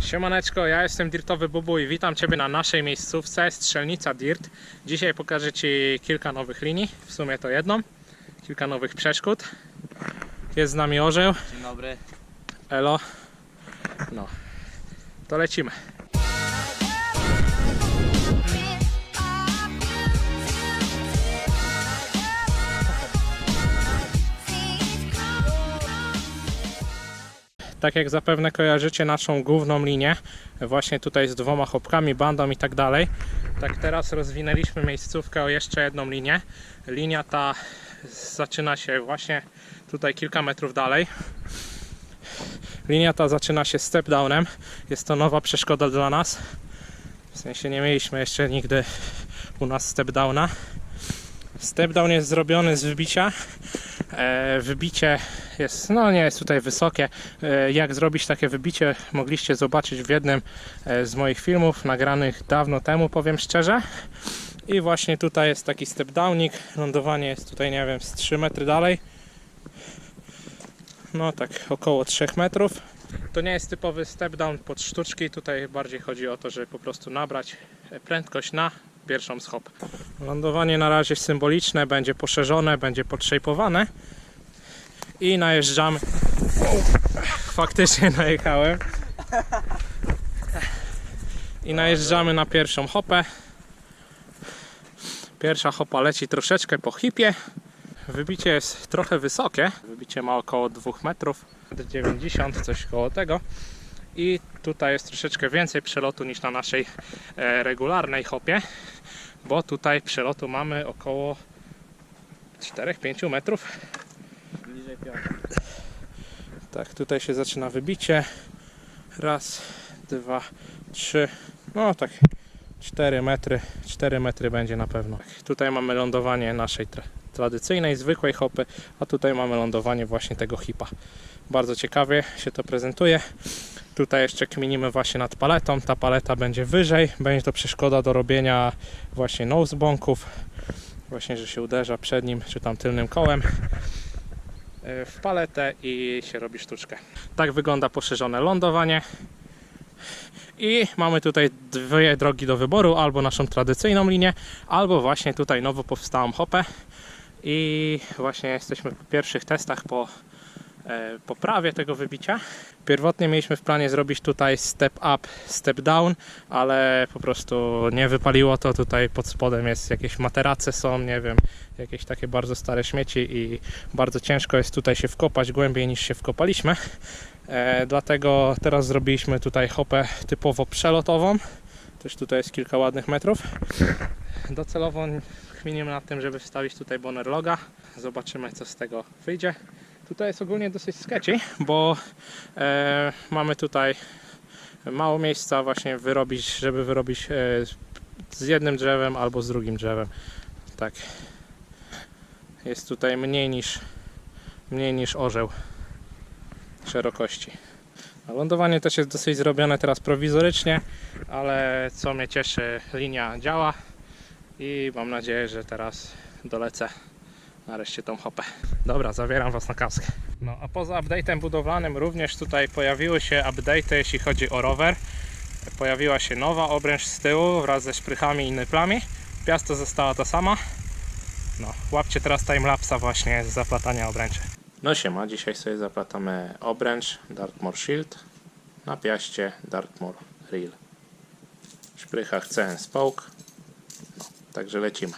Siemaneczko, ja jestem Dirtowy Bubu i witam Ciebie na naszej miejscówce Strzelnica Dirt. Dzisiaj pokażę Ci kilka nowych linii, w sumie to jedną, kilka nowych przeszkód. Jest z nami orzeł, Dzień dobry. elo, no, to lecimy. Tak jak zapewne kojarzycie naszą główną linię, właśnie tutaj z dwoma chopkami, bandą i tak dalej, tak teraz rozwinęliśmy miejscówkę o jeszcze jedną linię. Linia ta zaczyna się właśnie tutaj kilka metrów dalej. Linia ta zaczyna się step downem. Jest to nowa przeszkoda dla nas. W sensie nie mieliśmy jeszcze nigdy u nas step downa. Step down jest zrobiony z wybicia. E, wybicie jest, no nie jest tutaj wysokie. E, jak zrobić takie wybicie, mogliście zobaczyć w jednym e, z moich filmów, nagranych dawno temu, powiem szczerze. I właśnie tutaj jest taki step downik. Lądowanie jest tutaj, nie wiem, z 3 metry dalej. No tak, około 3 metrów. To nie jest typowy step down pod sztuczki. Tutaj bardziej chodzi o to, żeby po prostu nabrać prędkość na pierwszą schop. Lądowanie na razie symboliczne, będzie poszerzone, będzie podszejpowane. I najeżdżamy. Faktycznie najechałem. I najeżdżamy na pierwszą hopę. Pierwsza hopa leci troszeczkę po hipie. Wybicie jest trochę wysokie. Wybicie ma około 2 metrów, 90, coś koło tego. I tutaj jest troszeczkę więcej przelotu niż na naszej e, regularnej hopie, bo tutaj przelotu mamy około 4-5 metrów. Bliżej piątki. Tak, tutaj się zaczyna wybicie. Raz, dwa, trzy, no tak 4 metry, 4 metry będzie na pewno. Tutaj mamy lądowanie naszej tra tradycyjnej, zwykłej hopy, a tutaj mamy lądowanie właśnie tego hipa. Bardzo ciekawie się to prezentuje. Tutaj jeszcze kminimy właśnie nad paletą. Ta paleta będzie wyżej. Będzie to przeszkoda do robienia właśnie nosebonków. Właśnie, że się uderza przednim czy tam tylnym kołem e, w paletę i się robi sztuczkę. Tak wygląda poszerzone lądowanie. I mamy tutaj dwie drogi do wyboru, albo naszą tradycyjną linię, albo właśnie tutaj nowo powstałą hopę. I właśnie jesteśmy po pierwszych testach po poprawie tego wybicia. Pierwotnie mieliśmy w planie zrobić tutaj step up, step down, ale po prostu nie wypaliło to. Tutaj pod spodem jest jakieś materace są, nie wiem, jakieś takie bardzo stare śmieci i bardzo ciężko jest tutaj się wkopać głębiej niż się wkopaliśmy. E, dlatego teraz zrobiliśmy tutaj hopę typowo przelotową. Też tutaj jest kilka ładnych metrów. Docelowo kminimy nad tym, żeby wstawić tutaj boner loga. Zobaczymy co z tego wyjdzie. Tutaj jest ogólnie dosyć sketchy, bo e, mamy tutaj mało miejsca właśnie wyrobić, żeby wyrobić e, z jednym drzewem albo z drugim drzewem. Tak. Jest tutaj mniej niż mniej niż orzeł szerokości. A lądowanie też jest dosyć zrobione teraz prowizorycznie, ale co mnie cieszy, linia działa i mam nadzieję, że teraz dolecę nareszcie tą hopę. Dobra, zabieram Was na kaskę. No a poza update'em budowlanym również tutaj pojawiły się update'y jeśli chodzi o rower. Pojawiła się nowa obręcz z tyłu wraz ze szprychami i nyplami. Piasta została ta sama. No, łapcie teraz timelapsa właśnie z zaplatania obręczy. No siema, dzisiaj sobie zaplatamy obręcz Dartmoor Shield na piaście Dartmoor Reel. W szprychach CN Spoke. No, także lecimy.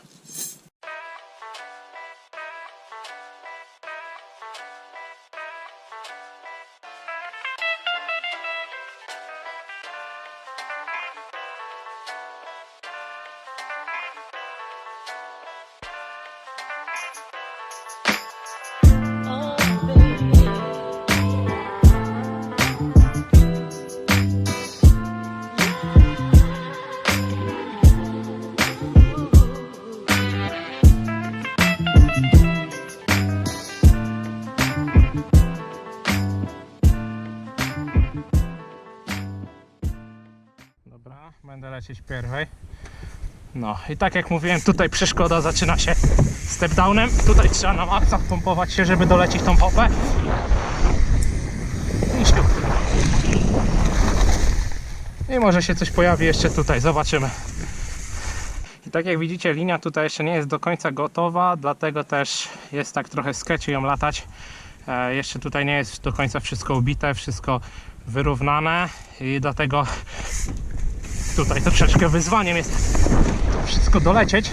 Dobra, będę lecieć pierwej. No i tak jak mówiłem, tutaj przeszkoda zaczyna się step downem. Tutaj trzeba na maksa wpompować się, żeby dolecieć tą hopę. Miśniu. I może się coś pojawi jeszcze tutaj, zobaczymy. I tak jak widzicie, linia tutaj jeszcze nie jest do końca gotowa, dlatego też jest tak trochę sketchy ją latać. E, jeszcze tutaj nie jest do końca wszystko ubite, wszystko wyrównane i dlatego tutaj troszeczkę wyzwaniem jest wszystko dolecieć.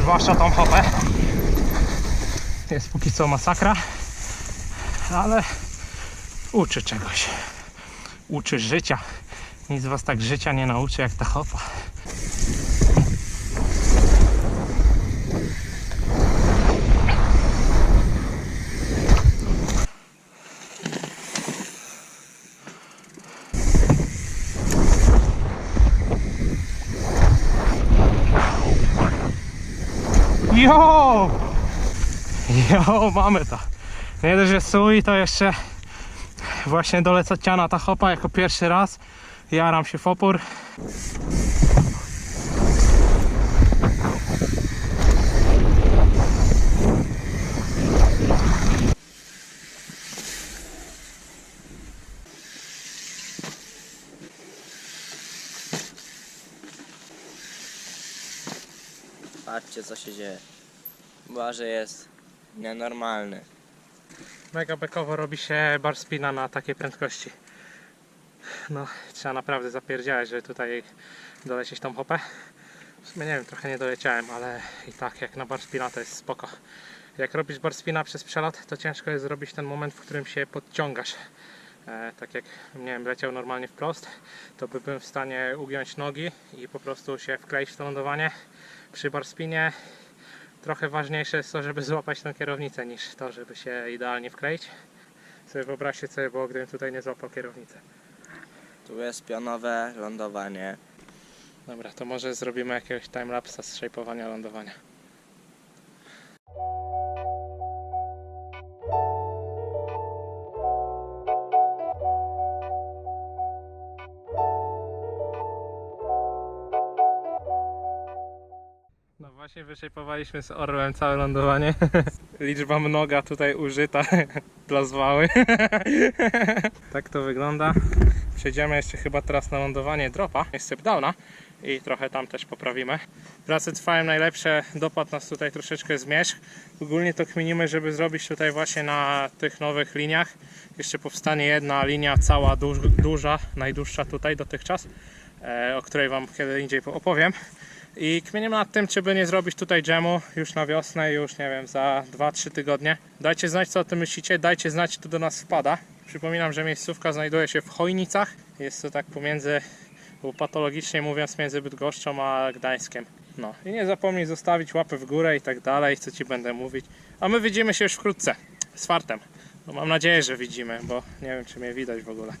Zwłaszcza tą hopę. Jest póki co masakra, ale uczy czegoś. Uczy życia. Nic was tak życia nie nauczy jak ta hopa. Jo! Jo, mamy to. Nie dość, że sui, to jeszcze właśnie dolecociana ta hopa jako pierwszy raz. Jaram się w opór. Patrzcie co się dzieje. Błażej jest nienormalny. Mega bekowo robi się bar spina na takiej prędkości. No, trzeba naprawdę zapierdziałać, żeby tutaj dolecieć tą hopę. W sumie nie wiem, trochę nie doleciałem, ale i tak jak na bar spina to jest spoko. Jak robisz bar spina przez przelot, to ciężko jest zrobić ten moment, w którym się podciągasz. E, tak jak nie wiem, leciał normalnie wprost, to by byłem w stanie ugiąć nogi i po prostu się wkleić w to lądowanie. Przy bar spinie trochę ważniejsze jest to, żeby złapać tę kierownicę niż to, żeby się idealnie wkleić. Sobie wyobraźcie, co by było, gdybym tutaj nie złapał kierownicy. Tu jest pionowe lądowanie. Dobra, to może zrobimy jakiegoś timelapsa z szejpowania lądowania. Właśnie wyszejpowaliśmy z orłem całe lądowanie. Liczba mnoga tutaj użyta dla zwały. tak to wygląda. Przejdziemy jeszcze chyba teraz na lądowanie dropa, step downa i trochę tam też poprawimy. Prace trwają najlepsze, dopadł nas tutaj troszeczkę zmierzch. Ogólnie to kminimy, żeby zrobić tutaj właśnie na tych nowych liniach. Jeszcze powstanie jedna linia cała duż, duża, najdłuższa tutaj dotychczas, e, o której Wam kiedy indziej opowiem. I kminimy nad tym, czy by nie zrobić tutaj dżemu już na wiosnę, już nie wiem, za 2-3 tygodnie. Dajcie znać, co o tym myślicie, dajcie znać, kto do nas wpada. Przypominam, że miejscówka znajduje się w Chojnicach. Jest to tak pomiędzy, patologicznie mówiąc, między Bydgoszczą a Gdańskiem. No i nie zapomnij zostawić łapy w górę i tak dalej, co Ci będę mówić. A my widzimy się już wkrótce, z fartem. No mam nadzieję, że widzimy, bo nie wiem, czy mnie widać w ogóle.